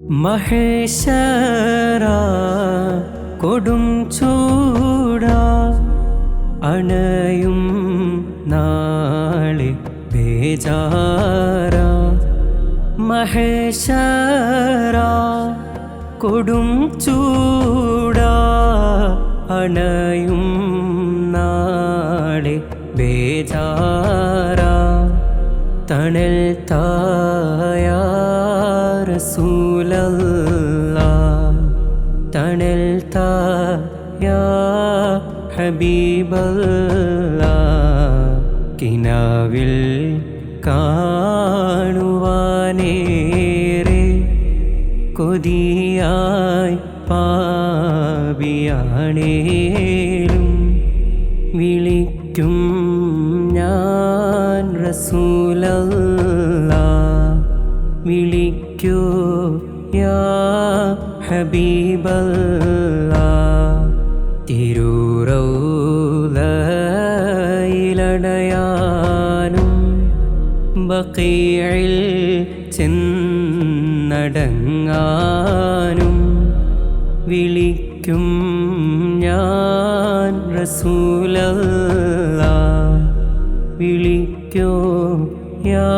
മഹേശര കൊടും ചൂട അണയും നാളെ ബേജാര മഹേശരാ കൊടും ചൂട അണയും നാളെ ബേജാര തണൽ തായ റസൂലല്ല തണൽ താ യാ ഹബീബല്ലാ കിനാവിൽ കാണുവാനേറെ കൊതിയായി പാപിയാണേലും വിളിക്കും ഞാൻ റസൂലല്ല. വിളിക്കൂ യാ ഹബീബല്ല. തിരൂറൗലയിലടയാനും ബക്കീഴിൽ ചെന്നടങ്ങാനും വിളിക്കും ഞാൻ റസൂലല്ല. വിളിക്കോ യാ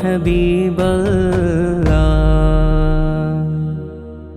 ഹബീബല്ല.